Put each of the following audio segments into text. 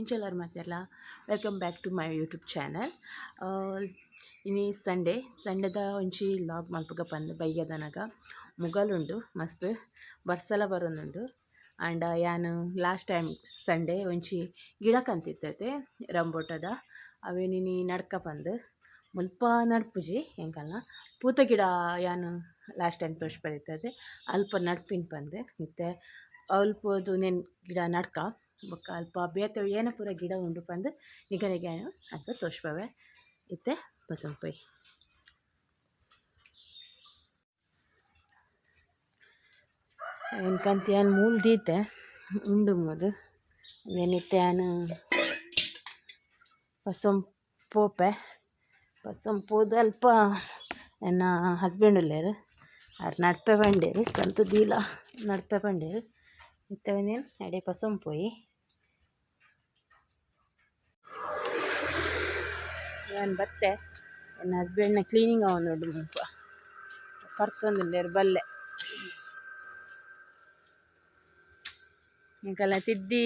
ಇಂಚೆಲ್ಲರು ಮಾತಾಡಲ್ಲ welcome back to my YouTube channel ಇನಿ Sunday ಸಂಡೆದ ಒಂಚಿ ಲಾಗ್ ಮಲ್ಪಗ ಪಂದ್ ಬೈಗದನಾಗ ಮುಗಲುಂಡು, ಮಸ್ತ್ ಬರ್ಸಲ ಬರೋನುಂಡು. ಆಂಡ ಯಾನು ಲಾಸ್ಟ್ ಟೈಮ್ ಸಂಡೇ ಒಂಚಿ ಗಿಡ ಕಂತಿತ್ತೈತೆ, ರಂಬೋಟದ. ಅವೇನಿನಿ ನಡ್ಕ ಬಂದು ಮುಲ್ಪ ನಡ್ಪುಜಿ ಎಂಕಲ್ನ ಪೂತ ಗಿಡ ಯಾನು ಲಾಸ್ಟ್ ಟೈಮ್ ತೋರಿಸ್ಬದಿತ್ತೈತೆ ಅಲ್ಪ ನಡ್ಪಿನ ಬಂದೆ ಮತ್ತು ಅಲ್ಪದು ನೆನ್ ಗಿಡ ನಡ್ಕ. ಬೊಕ್ಕ ಅಲ್ಪ ಬೇತೆ ಏನ ಪೂರ ಗಿಡ ಉಂಡು ಪಂದ್ ನಿಗನಿಗೆ ಅಲ್ಪ ತೋಷ್ಪವೆ ಇತ್ತೆ ಬಸಂಪೈ ಎನ್ಕಂತ ಏನು ಮೂಲ್ ದೀತೆ ಉಂಡು ಮೂದು ಏನಿತ್ತೆ ಏನು ಪಸಂ ಪೋಪೆ ಪಸಂ ಪೋದು ಅಲ್ಪ ಎನ್ನ ಹಸ್ಬೆಂಡ್ ಇಲ್ಲೇರು ಅವ್ರು ನಡ್ಪೆ ಬಂಡೇರು ಕಂತು ದೀಲ ನಡ್ಪೆ ಬಂಡೇರು ಇತ್ತವನೇನು ಎಡೆ ಪಸಂ ನಾನು ಬತ್ತೆ, ನನ್ನ ಹಸ್ಬೆಂಡ್ನ ಕ್ಲೀನಿಂಗ್ ಅವ ನೋಡಿ ಮುಂಪ ಕರ್ತೊಂದಿಲ್ಲೇರು ಬಲ್ಲೆ ಇಂಕಲ್ಲ ತಿದ್ದಿ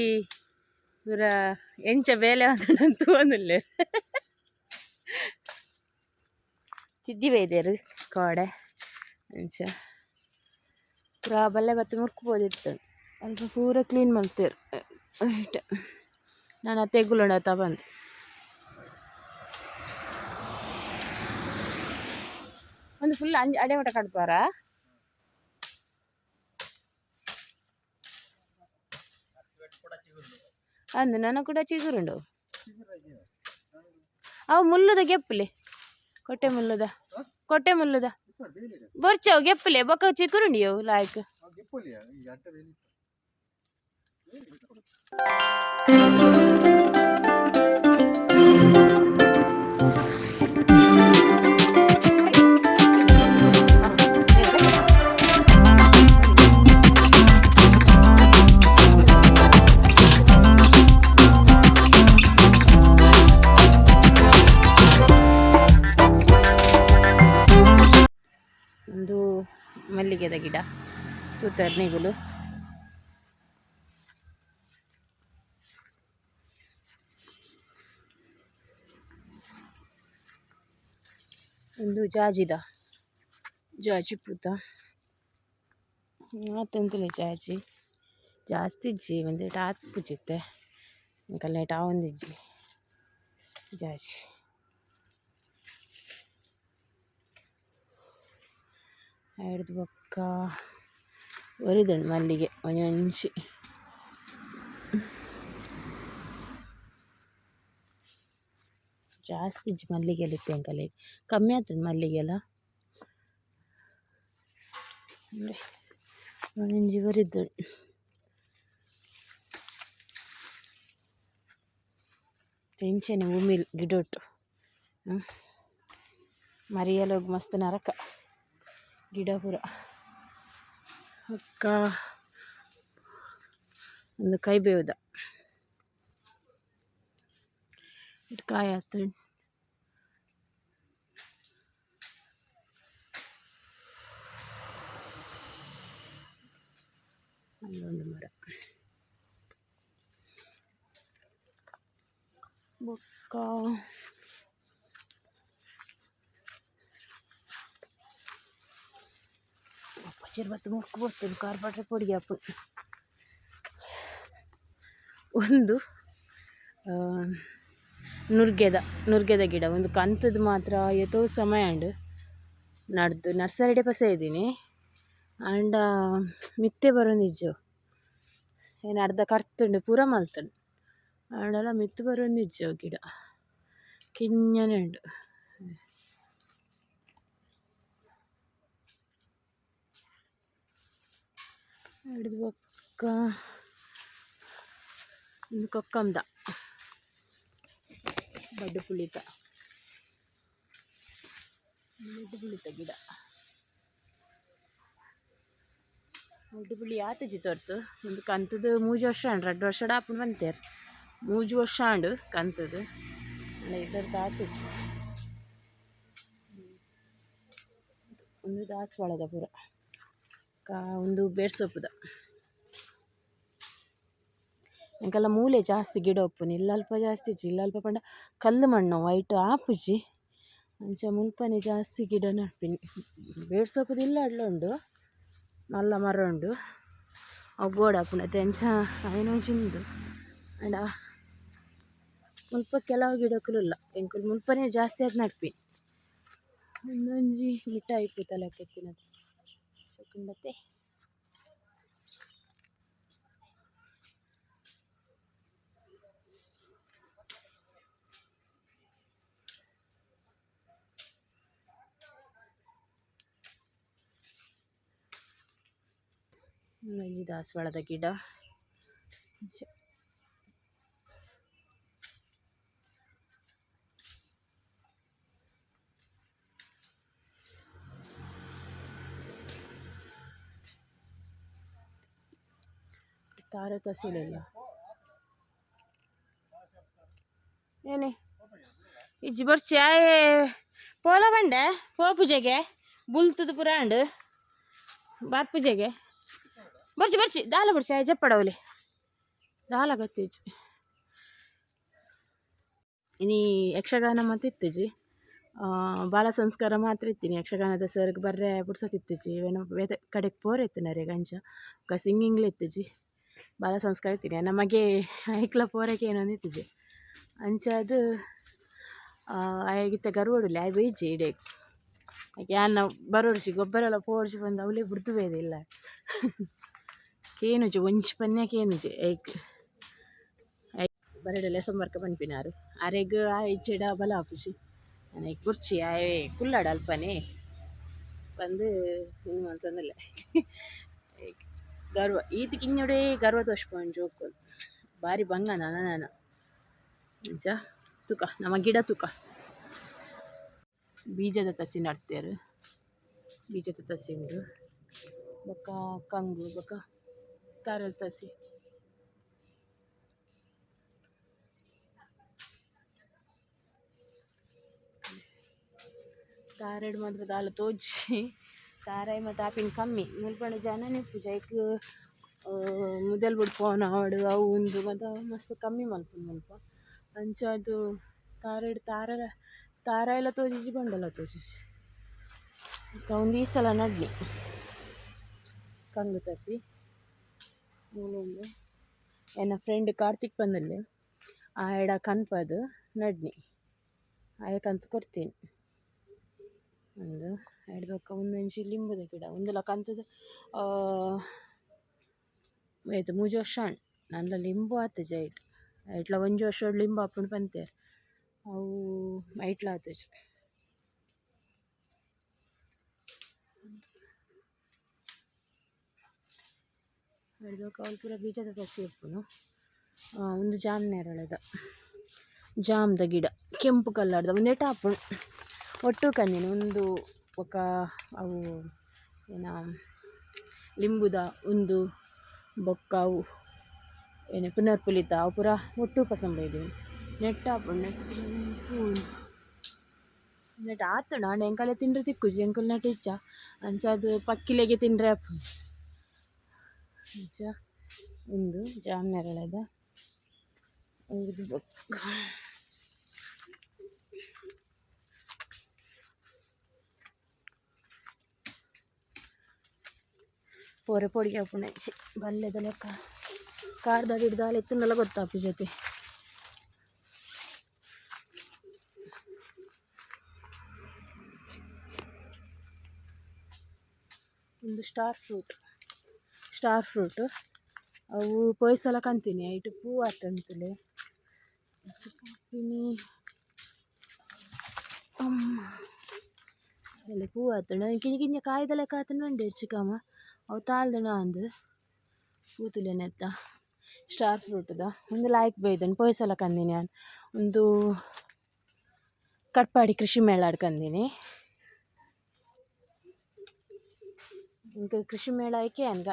ಪೂರ ಎಂಚ ಬೇಲೆ ಅಂತೂ ತಿದ್ದಿ ಬೈದೇರು ಕೋಡೆ ಎಂಚ. ಪೂರ ಬಲ್ಲೆ ಬತ್ತು ಮುರ್ಕ್ಬೋದಿತ್ತು ಅಲ್ಪ ಪೂರ ಕ್ಲೀನ್ ಮಾಡ್ತೇರು. ನಾನು ತೆಗುಲುಂಡ ಬಂದು. ಒಂದು ಫುಲ್ ಅಂಜ್ ಅಡೆ ಮಟ ಕಟ್ಪಾರ ಅಂದು ನನ್ನ ಕೂಡ ಚಿಗುರುಂಡು. ಅವು ಮುಲ್ಲುದ ಗೆಪ್ಪಲೆ. ಕೊಟ್ಟೆ ಮುಲ್ಲುದ ಕೊಟ್ಟೆ ಮುಲ್ಲುದ ಬರ್ಚವು ಗೆಪ್ಪಲೆ. ಬೊಕ್ಕ ಚಿಗುರುಂಡಿ ಅವು ಲಾಯ್ಕ್ ಒಂದು ಮಲ್ಲಿಗೆದ ಗಿಡ ತೂತರ್ನಿಗುಲು ಒಂದು ಜಾಜಿದ ಜಾಜಿ ಪೂತ ಮತ್ತೆಂತಲೇ ಜಾಜಿ ಜಾಸ್ತಿ ಇಜ್ಜಿ ಒಂದೇಟ ಹತ್ತು ಪುಜಿತ್ತೆ ಇಂಕಲ್ಲೇಟ ಒಂದಿಜ್ಜಿ ಜಾಜಿ ಹಿಡ್ದು ಬೊಕ್ಕ ಒರಿದುಂಡು ಮಲ್ಲಿಗೆ ಒಂಜೊಂಜಿ ಜಾಸ್ತಿ ಇಜ್ಜಿ ಮಲ್ಲಿಗೆಲ ಇತ್ತೆ ಎಂಕಲೆ ಕಮ್ಮಿ ಆತುಂಡು ಮಲ್ಲಿಗೆಲ ಅಂದರೆ ಒಂಜೊಂಜಿ ಒರಿದುಂಡು ಟೆನ್ಷನ್ ಉಮಿಲ್, ಗಿಡೊಟ್ಟು ಮರಿಯಲೋಗ್ ಮಸ್ತ್ ನರಕ. ಗಿಡ ಪೂರ ಅಕ್ಕ ಒಂದು ಕೈ ಬೇವುದ ಇಟ್ಟು ಕಾಯಿ ಹಾಕ್ತೇನೆ ಅಲ್ಲೊಂದು ಮರ ಬೊಕ್ಕ ಬತ್ತು ಮುಕ್ಕು ಬರ್ತದೆ ಕಾರ್ಪಟ್ರೆ ಪೊಡಿ ಅಪ್ಪು ಒಂದು ನುರ್ಗೆದ ನುರ್ಗೆದ ಗಿಡ. ಒಂದು ಕಂತದ್ದು ಮಾತ್ರ ಎಷ್ಟೋ ಸಮಯ ಉಂಡು ನಡ್ದು. ನರ್ಸರಿಡೆ ಪಸ ಇದ್ದೀನಿ. ಆ್ಯಂಡ್ ಮಿತ್ತೆ ಬರೋ ನಿಜ. ಏನು ಅರ್ಧ ಕರ್ತುಂಡು ಪೂರ ಮಲ್ತುಂಡು. ಆಂಡಲ ಮಿತ್ತು ಬರೋ ನಿಜ ಗಿಡ. ಕಿಂಜನೆ ಉಂಡು ಹಿಡಿದು ಬೊಕ್ಕ. ಇನ್ನು ಕೊಕ್ಕಂದ. ಬಡ್ಡು ಪುಳಿತ. ಬಡ್ಡು ಪುಳಿತ ಗಿಡ. ಬಡ್ಡು ಪುಳಿ ಆತಜಿ ತೊರ್ತು? ಒಂದು ಕಂತದ ಮೂಜು ವರ್ಷ ಆಂಡ್ ಎರಡು ವರ್ಷ ಆಪುಂಡು ಬಂತೇರು ಮೂಜು ವರ್ಷ ಆಂಡು ಕಂತದ ಇದರದ್ದು ಆತಜಿ ಒಂದು ದಾಸವಾಳದ ಪೂರ. ಕಾ ಒಂದು ಬೇಡ್ ಸೊಪ್ಪುದ. ಇಂಕಲ್ಲ ಮೂಲೆ ಜಾಸ್ತಿ ಗಿಡ ಒಪ್ಪುನಿ ಇಲ್ಲ ಅಲ್ಪ ಜಾಸ್ತಿ ಇಜ್ಜಿ ಇಲ್ಲ ಅಲ್ಪ ಪಂಡ ಕಲ್ಲು ಮಣ್ಣು ವೈಟ್ ಆಪುಜಿ ಅಂಚ ಮುಲ್ಪನೆ ಜಾಸ್ತಿ ಗಿಡ ನಡ್ಪಿನಿ ಬೇಡ್ಸೋಪುದು ಇಲ್ಲ ಅಡ್ಲ ಉಂಡು ಮಲ್ಲ ಮರ ಉಂಡು, ಅವು ಗೋಡ ಆಪುಂಡು ಅತ್ತೆ ಅಂಚ ಅಯ್ನೊಂಚಿ ಉಂಡು. ಅಂಡ ಮುಲ್ಪ ಕೆಲವು ಗಿಡಕ್ಕಲು ಇಲ್ಲ, ಎಂಕುಲು ಮುಲ್ಪನೆ ಜಾಸ್ತಿ ಅದು ನಡ್ಪಿ. ಒಂದೊಂಜಿ ಮಿಠಾಯಿ ಪೂತಲಕ್ಕೆ ತಲೆ ಕೆತ್ತಿನದು ಶಕುಂಡತೆ ಒಂದೊಂಜಿ ದಾಸವಾಳದ ಗಿಡ ಅಂಚ ತಾರೆ ತಸಿಲೆಲ್ಲ ಏನೇ ಇಜ್ಜಿ ಬರ್ಚಿ ಪೋಲ ಬಂಡೆ? ಪೋ ಪೂಜೆಗೆ? ಬುಲ್ತದ ಪುರಾಂಡ್ ಬಾರ್ ಪೂಜೆಗೆ? ಬರ್ಚಿ ಬರ್ಚಿ. ದಾಲ ಬರ್ಚಿ, ಆಯ್ ಜಪ್ಪಡವಲಿ ದಾಲ ಗತ್ತೀಜಿ ಇನಿ ಯಕ್ಷಗಾನ ಮತ್ತು ಇತ್ತೀಜಿ ಬಾಲ ಸಂಸ್ಕಾರ ಮಾತ್ರ ಇತ್ತೀನಿ. ಯಕ್ಷಗಾನದ ಸರ್ಗೆ ಬರ್ರೆ ಬುಡ್ಸೋತಿತ್ತೀಜಿ ಏನೋ ವೇದ ಕಡೆಗೆ ಪೋರ್ ಇತ್ತಿನರೆ ಗಂಜ ಒಕ್ಕ ಸಿಂಗಿಂಗ್ಲ ಇತ್ತೀಜಿ ಬಾಲ ಸಂಸ್ಕಾರ ಇತ್ತೀನಿ ನಮಗೆ ಐಕ್ಲ ಪೋರಕ್ಕೆ ಏನೋ ನಿಂತಿದ್ದೆ ಅಂಚ ಅದು ಆಯ್ಗಿತ್ತ ಗರ್ವಡುಲ್ಲ ಆಯ್ ಬೈಜಿ ಇಡೆ ಯಾಕೆ ಅನ್ನ ಬರೋಡ್ಸಿ ಗೊಬ್ಬರ ಎಲ್ಲ ಪೋರ್ಸಿ ಬಂದು ಅವಲೇ ಬಿಡ್ದು ಬೇದಿಲ್ಲ. ಕೇನುಜಿ ಒಂಜಿ ಪನ್ಯಕ್ಕೆ ಏನುಜಿ ಐಕ್. ಬರಡೆ ಲೆಸನ್ ಬಂದಿನಾರು ಪನ್ಪಿನಾರು ಅರೆಗ್, ಆ ಇಚ್ಚೆಡ ಬಲ ಆಫೀಸಿ ನನಗೆ ಕುರ್ಚಿ ಆಯ್ ಕುಲ್ಲಾಡ ಅಲ್ಪನೇ ಬಂದು ಇನ್ನು ಮಂತಂದಿಲ್ಲ ಗರ್ವ ಕಿಂಜೊಡೆ ಗರ್ವ ತೋಚ್ಕೊಂಡು ಜೋಕು ಭಾರಿ ಬಂಗ ನಾನು ನಾನು. ನಿಜ? ತುಕ, ನಮ್ಮ ಗಿಡ ತುಕ. ಬೀಜದ ತಸಿ ನಡ್ತೇರು. ಬೀಜದ ತಸಿ ಉಂಡು ಬೊಕ್ಕ ಕಂಗು, ಬೊಕ್ಕ ತಾರಲ್ ತಸಿ. ತಾರೆಡ್ ಮಾತ್ರ ದಾಲ ತೋಜಿ ಮತ್ತು ಆಪಿನ ಕಮ್ಮಿ. ಮುಲ್ಪಂಡ ಜನನೇ ಪೂಜೆ ಐಕ್ ಮುದಲ್ ಬಿಡ್ ಫೋನ್ ಆವಡು ಅವು, ಉಂದು ಮತ್ತು ಮಸ್ತ್ ಕಮ್ಮಿ ಮಲ್ಪುಂಡು ಮುಲ್ಪ ಅಂಚ ಅದು ತಾರೆಡ್ ತಾರ ತಾರ ಎಲ್ಲ ತೋಜಿಸಿ ಬಂಡಲ ತೋಜಿಸಿ ಒಂದು ಈ ಸಲ ನಡ್ಲಿ. ಕಂಗು ತಸಿ ಎನ್ನ ಫ್ರೆಂಡ್ ಕಾರ್ತಿಕ್ ಬಂದಲ್ಲಿ. ಆ ಎಡ ಕನ್ಪದು ನಡ್ನಿ. ಆಯ ಕಂತು ಕೊಡ್ತೀನಿ. ಒಂದು. ಬೊಕ್ಕ ಒಂದೊಂಜಿ ಲಿಂಬುದ ಗಿಡ ಉಂದುಲ ಕಂತುದು ಏತ್ ಮೂಜಿ ವರ್ಷ ಉಂಡು ನನಲ ಲಿಂಬು ಆತುಜ ಜೈಟ್ ಐಟ್ಲ ಒಂಜಿ ವರ್ಷ ಲಿಂಬು ಆಪುಂಡು ಪಂತೆ ಅವು ಐಟ್ಲ ಆತುಜಿ ಎರಡು ಬೊಕ ಅವ್ಲು ಪೂರ ಬೀಜದ ಸಸಿ ಉಪ್ಪುನು ಒಂದು ಜಾಮ್ ನೆರಳದ. ಜಾಮ್ದ ಗಿಡ, ಕೆಂಪು ಕಲ್ಲರ್ದ ಒಂದೇಟ ಆಪುಂಡು, ಒಟ್ಟು ಕಂದಿನ ಒಂದು ಬೊಕ ಅವು ಏನ ಲಿಂಬುದ, ಉಂದು ಬೊಕ್ಕ ಅವು ಏನು ಪುನರ್ಪುಲಿತ, ಅವು ಪೂರ ಒಟ್ಟು ಪಸಂದ್ ಇದೆ. ನೆಟ್ಟ ನೆಟ್ಟ್ ಆತುಂಡು ತಿಕ್ಕು ಎಂಕಲೆ ತಿಂಡ್ರೆ ತಿಕ್ಕುಜಿ ಎಂಕುಲು ನೆಟ್ಟ ಇಚ್ಚ. ಅಂಚ ಅದು ಪಕ್ಕಿಲೆಗೆ ಆಪುಂಡು ಅಂಚ, ಉಂದು, ಜಾಮ್ ನೆರಳದ ಪೊಡಿಗೆ ಆಪುಂಡು ಹೆಚ್ಚಿ. ಬಲ್ಲೆದ ಲೆಕ್ಕ ಕಾರ್ದಾಗ ಹಿಡ್ದಾಲೆ ಎತ್ತುಂಡಲ ಗೊತ್ತಾಪಿ ಜೊತೆ. ಒಂದು ಸ್ಟಾರ್ ಫ್ರೂಟ್ ಸ್ಟಾರ್ ಫ್ರೂಟ್ ಅವು ಪೊಯ್ಸಲ ಕಂತೀನಿ, ಐಟು ಪೂ ಆತಂತುಲೆ ಅಮ್ಮ. ಅಲ್ಲ ಪೂ ಆತಣ ಕಿಂಜ ಕಿಂಜ ಕಾಯ್ದ ಲೆಕ್ಕ ಆತನ ಉಂಡೆ ಚಿಕ್ಕಮ್ಮ ಅವು ತಾಳ್ದಣ ಅಂದು ಕೂತುಲೆನೆತ್ತ ಸ್ಟಾರ್ ಫ್ರೂಟ್ದ ಒಂದು ಲಾಯ್ಕ್ ಬೈದನು ಪೊಯ್ಸಲ ಕಂದಿನಿ ನಾನು. ಒಂದು ಕಟ್ಪಾಡಿ ಕೃಷಿ ಮೇಳಾಡ್ ಕಂದಿನಿ. ಇಂಕ ಕೃಷಿ ಮೇಳ ಐಕೆ ಅನ್ಗ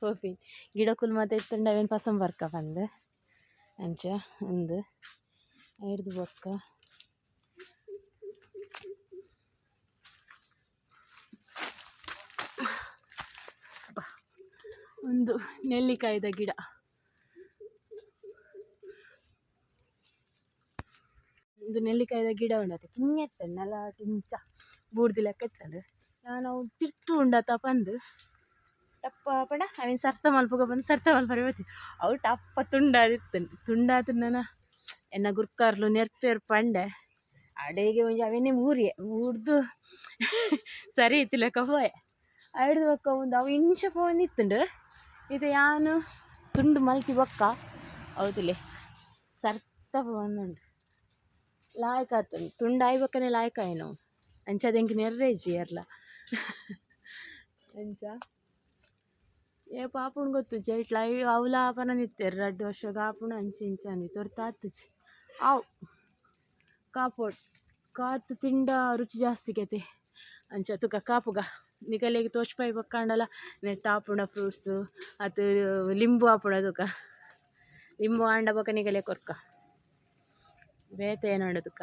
ಪೋಪಿ ಗಿಡಕುಲು ಮಾತ ಇತ್ತಂಡ ಅವೆನ್ ಪಸಂಬರ್ಕ ಬರ್ಕ ಬಂದು. ಅಂಚ ಒಂದು ಐಡ್ದು ಬೊಕ್ಕ. ಒಂದು ನೆಲ್ಲಿಕಾಯ್ದ ಗಿಡ. ಒಂದು ನೆಲ್ಲಿಕಾಯಿದ ಗಿಡ ಉಂಡತ್ತೆ. ಕಿಂಗೆತ್ತೆ ನಲ ಕಿಂಚ ಬೂರ್ದಿ ಲೆಕ್ಕ ಇತ್ತಂದ್ರೆ ನಾನು ತಿರ್ತು ಉಂಡತ ಬಂದು ಟಪ್ಪ ಪಡ ಅವನು ಸರ್ತ ಮಲ್ಪಗ ಬಂದು ಸರ್ತ ಮಲ್ಪರಿ ಬರ್ತೀನಿ ಅವು ಟಪ್ಪ ತುಂಡಾದಿತ್ತನು ತುಂಡಾದ ಎನ್ನ ಗುರ್ಕಾರ್ಲು, ನೆರ್ಪೇರು ಪಂಡೆ. ಅಡೆಗೆ ಒಂಜಿ ಅವೇನೇ ಊರಿಯೆ ಊರ್ದು ಸರಿ ಇತ್ತಿಲ್ಲ ಕಬ್ಬಾಯ ಅಡ್ದು ಒಂದು ಅವು ಇಂಚ ಫೋನ್ ಇತ್ತುಂಡು ಇದು ಯಾನು? ತುಂಡು ಮಲ್ತಿ ಬೊಕ್ಕ. ಹೌದಿಲೆ ಸರ್ತ ಬಂದುಂಡು ಲಾಯ್ಕ್ ಆತನು. ತುಂಡು ಆಯ್ಬಕ್ಕನೆ ಲಾಯ್ಕ್ ಆಯ್ನವು ಅಂಚ ಅದೆಂಕ್ ನೆರ್ರೇಜಿ ಎರ್ಲ ಅಂಚ? ಏ ಪಾಪುನ್ ಗೊತ್ತು ಜೈಟ್ ಲೈ ಅವಲ ಆಪನ ನಿತ್ತೆರ್ ರಡ್ಡು ವರ್ಷಗ ಆಪುಣ ಅಂಚಿ ಇಂಚ ಅಂದಿ. ತೊರ್ತಾತುಜಿ ಆವ್ ಕಾಪೋಡ್ ಕಾತು ತಿಂಡ ರುಚಿ ಜಾಸ್ತಿ ಗೆತೆ. ಅಂಚ ತುಕ ಕಾಪುಗ. ನಿಕಲೆಗ್ ತೋಚ್ಪಾಯಿ ಬಕ್ಕಂಡಲ್ಲ ನೆಟ್ಟ ಆಪುಂಡ ಫ್ರೂಟ್ಸ್ ಅತ್ ಲಿಂಬು ಆಪುಂಡ ತುಕ ಲಿಂಬು ಆಂಡ ಬೊಕ ನಿಕಲೆ ಕೊರ್ಕ. ಬೇತೆ ಏನಂಡ ತುಕ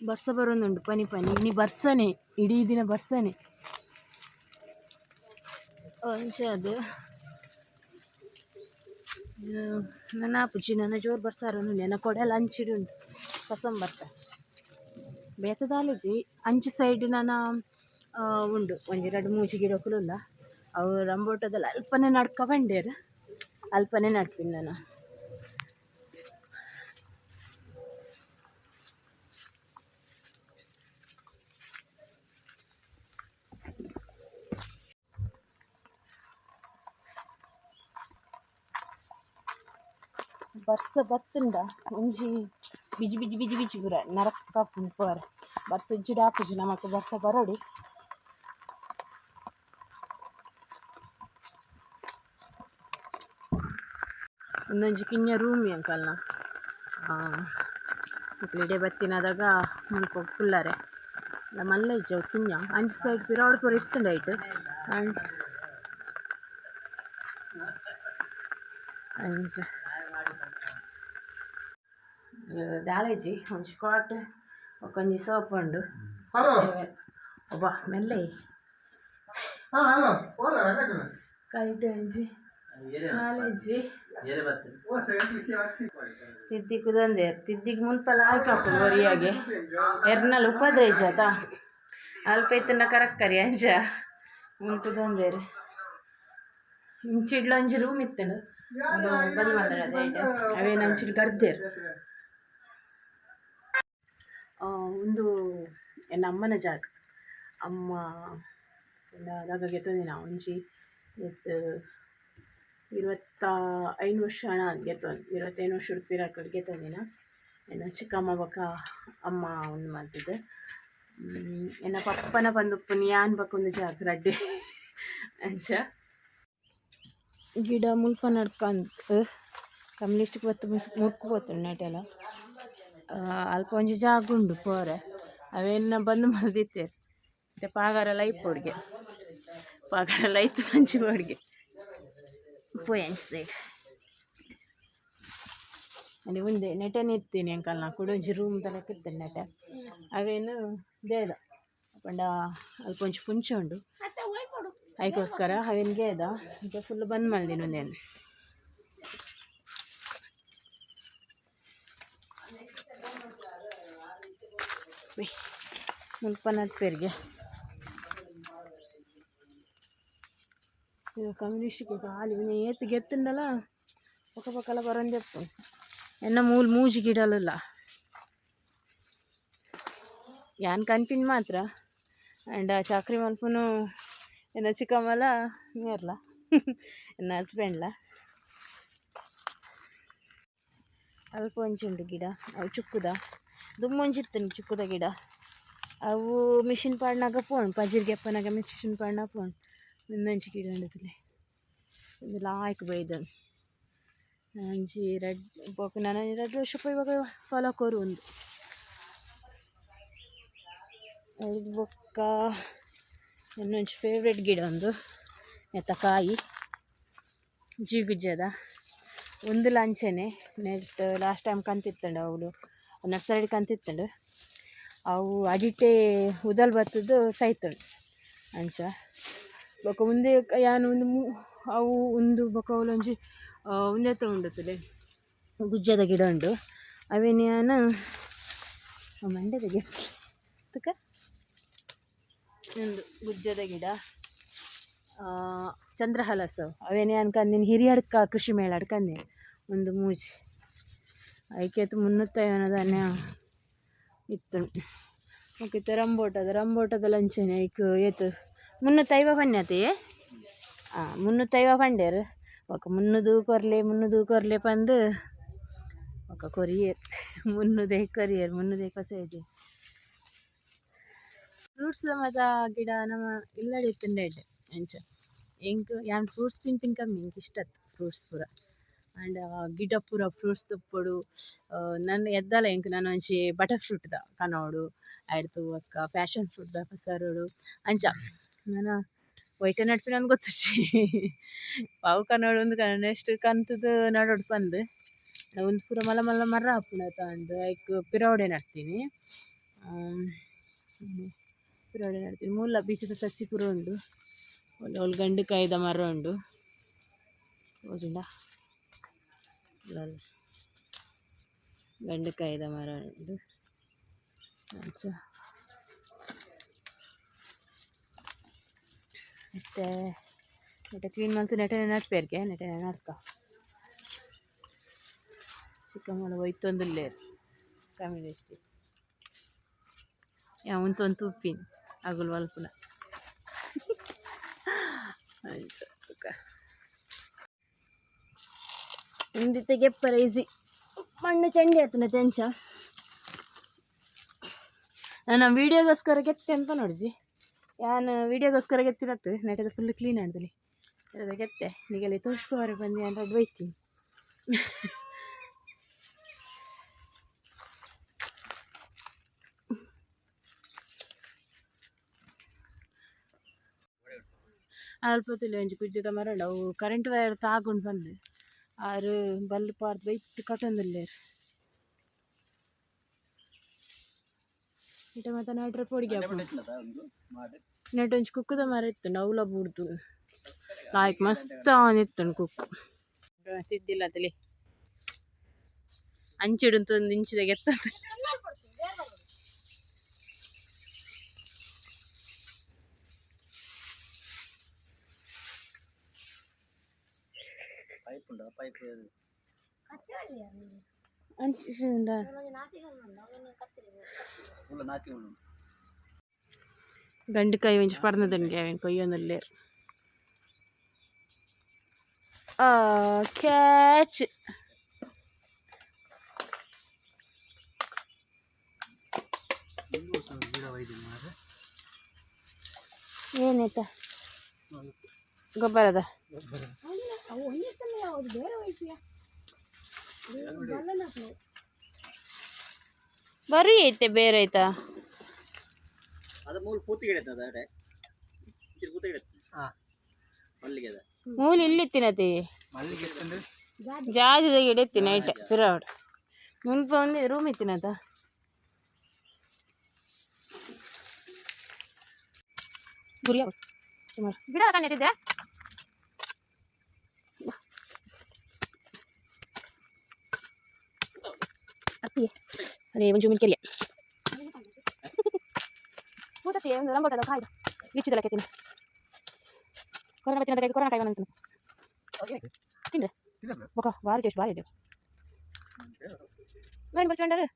ಬರ್ಸ ಬರೊಂದುಂಡು ಪನಿ ಪನಿ ನೀ ಬರ್ಸನೆ, ಇಡೀ ದಿನ ಬರ್ಸನೆ. ಅಂಚ ಅದು. ನನ್ನ ಆಪುಜಿ ನನ್ನ ಜೋರು ಬರ್ಸಾರು ನೆನ ಕೊಡೆಲ್ಲ ಅಂಚಿಡುಂಡು ಕಸಂ ಬರ್ತ. ಬೇತದಾಲಜಿ ಅಂಚು ಸೈಡ್ ನಾನು ಉಂಡು ಒಂಜಿ ಎರಡು ಮೂಜಿ ಗಿಡಕುಲುಲ್ಲ ಅವು ರಂಬೋಟದಲ್ಲಿ ಅಲ್ಪನೆ ನಡ್ಕ ಬಂಡೇರು ಅಲ್ಪನೆ ನಡ್ತೀನಿ ನಾನು. ಬರ್ಸ ಬತ್ತುಂಡ. ಒಂಜಿ ಬಿಜಿ ಬಿಜಿ ಬಿಜಿ ಬಿಜಿ ಬುರ ನರಕ ಪುಂಪರ ಬರ್ಸ ಇಜ್ಜಿಡ ಆಪುಜಿ ಬರ್ಸ ಬರೋಡಿ. ಇನ್ನೊಂಜಿ ಕಿಂಜ ರೂಮಿ ಅಂಕಲ್ನ ಇಡೆ ಬತ್ತಿನದಾಗ ಮುಲ್ಪ ಕುಲ್ಲರೆ ಮಲ್ಲ ಇಜ್ಜವು ಕಿಂಜ ಅಂಚಿ ಸೈಡ್ ಪಿರಾವಡ್ ಪೂರ ಇತ್ತುಂಡು ಐಟ್ ಆ್ಯಂಡ್ ಅಂಚ ದಾಲೇಜಿ ಒಂಜಿ ಕಾಟ್ ಒಂಜಿ ಸೋಪ್ ಉಂಡು. ಒಬ್ಬ ಮೆಲ್ಲೆ. ಕೈಟ್ ಒಂಜಿ ನಾಲೆಜ್ಜಿ ತಿದ್ದಿ ಕುದಂದೆ. ತಿದ್ದಿಗೆ ಮುನ್ಪಲ್ಲ ಹಾಕಾಪು ಒರಿಯಾಗೆ ಎರ್ನಲ್ ಉಪದ್ರೈಜ ಆತ ಅಲ್ಪ ಇತ್ತನ ಕರಕ್ಕರಿ ಅಂಚ ಮುಲ್ಪುದಂದೇರು ಇಂಚಿಡ್ಲ ಒಂಜಿ ರೂಮ್ ಇತ್ತಂಡು. ಅದು ಬಂದ್ ಮಾತಾಡ ಅದೇ ಅವೇ ನಂಚಿಡ್ ಗರ್ದೇರು ಒಂದು ನಮ್ಮನ ಜಾಗ. ಅಮ್ಮ ದಾಗ ಗೆತ್ತೊಂದಿನ ಒಂಜಿ. ಎತ್ ಇವತ್ತ ಐದು ವರ್ಷ ಹಣ ಅದ್ಗೆತ್ತೊಂದು ಇವತ್ತೇನು ವರ್ಷ ಹುಡುಪಿರ ಕಡೆಗೆ ತಂದಿನ. ಏನು ಚಿಕ್ಕಮ್ಮ ಬಕ್ಕ ಅಮ್ಮ ಒಂದು ಮಾಡ್ತಿದ್ದೆ. ಎನ್ನ ಪಪ್ಪನ ಬಂದು ಪುನಿಯಾನ್ ಅನ್ಬೇಕೊಂದು ಜಾಗ ರಡ್ಡಿ ಅಂಚ ಗಿಡ ಮುಲ್ಪ ನಡ್ಕೊಂತ ಕಮ್ಯುನಿಸ್ಟ್ಗೆ ಬತ್ತು ಮುರ್ಕು ಬತ್ತು ನೆಟೆಲ್ಲ ಅಲ್ಪ ಒಂಜಿ ಜಾಗ ಉಂಡು ಪೋರೆ. ಅವೆನ್ನ ಬಂದು ಮಲ್ದಿತ್ತೇರು ಪಾಗಾರ ಲೈಪ್ ಅವ್ರಿಗೆ ಪಾಗಾರ ಲೈತು ಮಂಚಿ ಅವ್ರಿಗೆ ಸೈಡ್ ಅಲ್ಲಿ ಮುಂದೆ ನೆಟೆನೆ ಇತ್ತೀನಿ ಅಂಕಲ್, ನಾ ಕೂಡ ಒಂಜಿ ರೂಮ್ ತನಕ ಇರ್ತೇನೆ ನೆಟೆ ಅವೇನು ಬೇದ ಪಂಡ ಅಲ್ಪ ಒಂಚು ಪುಂಚ ಉಂಡು. ಅದಕ್ಕೋಸ್ಕರ ಅವೇನು ಗೇದ ಈಗ ಫುಲ್ ಬಂದ್ ಮಲ್ದಿನ ಒಂದೇನು ಮುಲ್ಪ కాలి ಕಮ್ಯುನಿಸ್ಟ್ಗೆ ಖಾಲಿ ಇನ್ನು ಏತ್ ಗೆತ್ತುಂಡಲ ಪಕ್ಕ ಪಕ್ಕಲ ಬರಂದೆಪ್ಪು ಎನ್ನ ಮೂಲ್ ಮೂಜಿ ಗಿಡಲಲ್ಲ. ಯಾನ್ ಕನ್ಪಿನ್ ಮಾತ್ರ. ಆ್ಯಂಡ್ ಚಾಕ್ರಿ ಮಲ್ಪನು ಎನ್ನ ಚಿಕ್ಕಮ್ಮಲ ಮೇರ್ಲ ಎನ್ನ ಹಸ್ಬೆಂಡ್ಲ. ಅಲ್ಪ ಒಂಚುಂಡು ಗಿಡ, ಅವು ಚುಕ್ಕುದ. ದುಮ್ಮೊಂಜಿತ್ತನು ಚುಕ್ಕುದ ಗಿಡ. ಅವು ಮಿಷಿನ್ ಪಾಡ್ನಾಗ ಪೋಣ್ ಪಜಿರ್ಗೆ ಅಪ್ಪನಾಗ ಮಿಷಿನ್ ಪಾಡ್ನಾಗ ಪೋಣ್. ಗಿಡ ಉಂಡದಿಲ್ಲ ಒಂದು ಲಾಯ್ಕ್ ಬೈದನ್ ಅಂಜಿ ರೆಡ್ ಬೊಕ್ಕ ನಾನು ರೆಡ್ ಪೋಯಿ ಇವಾಗ ಫಾಲೋ ಕೊರು ಒಂದು. ಅದು ಬೊಕ್ಕ ಇನ್ನೊಂದು ಫೇವ್ರೆಟ್ ಗಿಡ ಒಂದು ಎತ್ತ ಕಾಯಿ ಜಿಗುಜ್ಜದ ಒಂದು ಲಂಚನೆ, ನೆಟ್ ಲಾಸ್ಟ್ ಟೈಮ್ ಕಂತಿತ್ತಂಡು ಅವಳು, ನರ್ಸರಿ ಕಂತಿತ್ತಂಡು. ಅವು ಅಡಿಟೆ ಉದಲ್ ಬತ್ತದು ಸೈತುಂಡು, ಅಂಚ. ಬೊಕ ಮುಂದೆ ಯಾನ್ ಒಂದು ಮೂ ಅವು ಉಂದು ಬೊಕ ಅವಲೊಂಜಿ ಉಂದೆತ ಉಂಡುತ್ತಲೆ. ಗುಜ್ಜದ ಗಿಡ ಉಂಡು. ಅವೇನು ಯಾನ್ ಮಂಡ್ಯದ ಗಿಡ. ಒಂದು ಗುಜ್ಜದ ಗಿಡ. ಚಂದ್ರಹಲಸು. ಅವೇನೇ ಕಂದಿನ ಹಿರಿಯಡ್ಕ ಕೃಷಿ ಮೇಳ ಅಡ್ಕಂದೆ. ಒಂದು ಮೂಜಿ. ಐಕೆತ್ತು ಮುನ್ನೂತ್ತೈವನದನ್ನೇ ಇತ್ತು ಓಕೆ ರಂಬೋಟದ ರಂಬೋಟದ ಲಂಚನೆ ಐಕ್ ಏತು? മുന്നൂറ്റൈവ പന്നത്തെയേ ആ ಮುನ್ನೂತ್ತೈವ ಪಂಡೇರು ಒಕ್ಕ ಮುನ್ನೂದು ಕೊರ್ಲೆ ಮುನ್ನೂದು ಕೊರ್ಲೆ ಬಂದು ಒಕ್ಕ ಕೊರಿಯರ್. ಮುನ್ನೂದೇ ಕೊರಿಯರ್, ಮುನ್ನೂದೇ ಇದೆ. ಫ್ರೂಟ್ಸ್ ಮತ ಗಿಡ ನಮ್ಮ ಇಲ್ಲಡೆ ತಿಂಡೆಡ್ಡೆ ಎಂಚ. ಎಂಕ್, ಯಾನ್ ಫ್ರೂಟ್ಸ್ ತಿಂತೀನಿ ಕಮ್ಮಿ, ಎಂಕ್ ಇಷ್ಟತ್ ಫ್ರೂಟ್ಸ್ ಪೂರ. ಆ್ಯಂಡ್ ಗಿಡ ಪೂರ ಫ್ರೂಟ್ಸ್ ತುಪ್ಪಡು ನನ್ನ ಎದ್ದಲ ಎಂಕ್, ನಾನು ಅಂಚಿ ಬಟರ್ ಫ್ರೂಟ್ ಫ್ರೂಟ್ದ, ಕನೋಡು ಆಯ್ತು ಅಕ್ಕ ಫ್ಯಾಷನ್ ಫ್ರೂಟ್ದ ಸರೋಡು ಅಂಚ. ನಾನು ವೈಟ ನಡ್ಪಿನ ಅಂತ ಗೊತ್ತುಚ್ಚಿ ಪಾವು ಕನ್ನಡ ಒಂದು ನೆಕ್ಸ್ಟ್ ಕಂತದ ನಡೋಡು ಬಂದು ಒಂದು ಪೂರ ಮಲ್ಲ ಮಲ್ಲ ಮರ ಹಾಪುಣ ತಂದು. ಐಕ್ ಪಿರವಡೆ ನಡ್ತೀನಿ. ಪಿರವಡೆ ನಡ್ತೀನಿ. ಮೂಲ ಬೀಚದ ಸಸಿ ಪೂರ ಉಂಡು. ಒಳ್ಳೆ ಒಳ್ಳೆ ಗಂಡು ಕಾಯ್ದ ಮರ ಉಂಡು. ಓದಿಂಡ ಗಂಡು ಕಾಯ್ದ ಮರ ಉಂಡು. ಮತ್ತೆ ನೆಟ ಕ್ಲೀನ್ ಮಾಡ್ತು ನೆಟನೆ ನಡ್ಪೇರ್ಗೆ ನೆಟನೆ ನಡ್ಕ ಚಿಕ್ಕಮ್ಮನ ಒಯ್ತೊಂದು ಕಮ್ಮಿ ಎಷ್ಟು ಯಾವಂತ ಒಂದು ತುಪ್ಪಿನ ಅಗುಲ್ ಮಲ್ಪುನ ಇಂದಿತ್ತೆ ಗೆಪ್ಪರ ಈಸಿ ಮಣ್ಣು ಚಂಡಿ ಆತನ ತೆಂಚ? ನಾನು ವೀಡಿಯೋಗೋಸ್ಕರ ಗೆತ್ತೆ ಅಂತ ನೋಡಿಜಿ. ಯಾನು ವೀಡಿಯೋಗೋಸ್ಕರ ಗೆತ್ತಿರತ್ತೆ ನೆಟದ ಫುಲ್ ಕ್ಲೀನ್ ಆಡ್ದಲ್ಲಿ. ಅದ ಗೆತ್ತೆ ನೀಗಲ್ಲಿ ತೋರಿಸ್ಕೋರು ಬಂದು ಅಂದ್ರೆ ಅದು ಬೈತೀನಿ. ಅಲ್ಪತ್ತಿಲ್ಲ ಒಂಜಿ ಕುಜ್ಜದ ಮರಳು ಅವು ಕರೆಂಟ್ ವೈರ್ ತಾಗೊಂಡು ಬಂದು ಆರು ಬಲ್ಲು ಪಾರ್ದು ಬೈಟ್ ಕಟ್ಟೊಂದುಲ್ಲೇರು ಇಟ್ಟ ಮತ್ತೆ ನಟ್ರೆ ಪೊಡಿಗೆ ನೆಟ್ ಒಂಜಿ ಕುಕ್ಕುದ ಮರ ಇತ್ತು ನವ್ಲ ಬೂಡ್ದು. ಲಾಯ್ಕ್ ಮಸ್ತ್ ಆನ್ ಇತ್ತುಂಡು ಕುಕ್ಕು ಅದಲಿ ತಲೆ. ಅಂಚಿಡುಂತ ಒಂದು ಇಂಚಿದಾಗ ಎತ್ತ. ಪೈಪ್ ಉಂಟಾ ಪೈಪ್ ಅಂಚಿಂದ ఉల్ల నాకి ఉండు ಗಂಡಕಾಯಿ ಒಂಚೂರು ಪರ್ನದಂಗೆ ಅವನ್ ಕೊಯ್ಯೊಂದಲ್ಲೇ ಕ್ಯಾಚ್ ಏನಾಯ್ತಾ ಗೊಬ್ಬರದ ಬರೀ ಬರಿ ಐತೆ ಬೇರೆ ಆಯ್ತಾ ಮೂಲ ಇಲ್ಲಿ ತಿನ್ನತಿ? ಜಾಜಿದಾಗ ಇಡತ್ತಿ ನೈಟ್ ಪಿರಾಡ್ ಮುಂಪ ಒಂದು ರೂಮ್ ತಿನ್ನತ ಗಿಡ ತಂದಿದ್ದೆ அப்படியே அதே கொஞ்சம் ಮಿಲ್ಕೆರಿಯ ಊಟಕ್ಕೆ ಒಂದು ಲಂಬೋಟದ ಕಾಯ್ದು ಇಚ್ಚಿದಲ್ಲ ಕೆತ್ತಿನ ಕೊರೋನಾ ಬತ್ತಿನ ಅದಕ್ಕೆ ಕೊರೋನಾ ಕಾಯ್ದು ಅಂತ ತಿಂದ್ರೆ ಮುಖ ಭಾರಿ ಟೇಸ್ಟ್ ಭಾರಿ ಇದೆ ನೋಡಿ ಬರ್ಚಂಡರು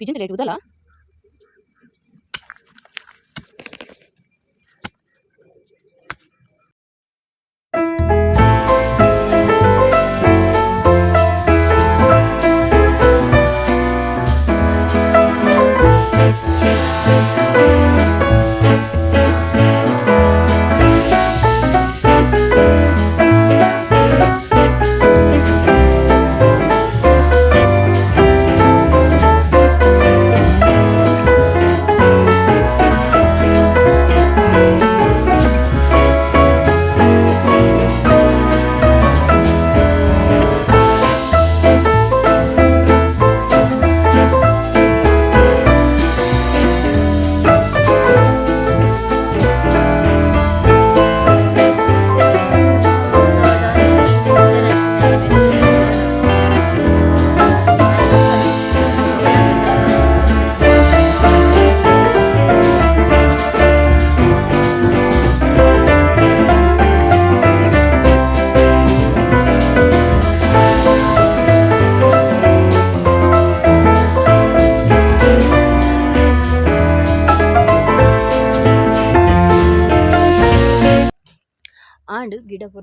ಪಿಜನ್ ರೇಟ್ ಉದಲ್ಲ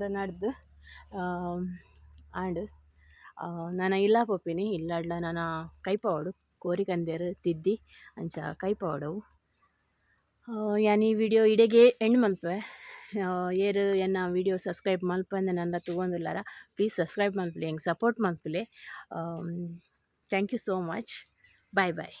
ಆ್ಯಂಡ್ ಆಂಡ್ ನಾನು ಇಲ್ಲ ಪೋಪಿನಿ, ಇಲ್ಲಾಡ್ಲ ನಾನು ಕೈಪವಡು ಕೋರಿ ಕಂದೆರ್ ತಿದ್ದಿ, ಅಂಚ ಕೈಪವಡವು ಯಾನ್ ಈ ವಿಡಿಯೋ ಇಡೆಗೆ ಎಂಡ್ ಮಲ್ಪೆ. ಏರು ಎನ್ನ ವಿಡಿಯೋ ಸಬ್ಸ್ಕ್ರೈಬ್ ಮಲ್ಪಂದೆ ನನ್ನ ತಗೊಂಡಿಲ್ಲಾರ ಪ್ಲೀಸ್ ಸಬ್ಸ್ಕ್ರೈಬ್ ಮಲ್ಪಲಿ, ಹೆಂಗೆ support ಮಲ್ಪಲಿ. Thank you so much bye bye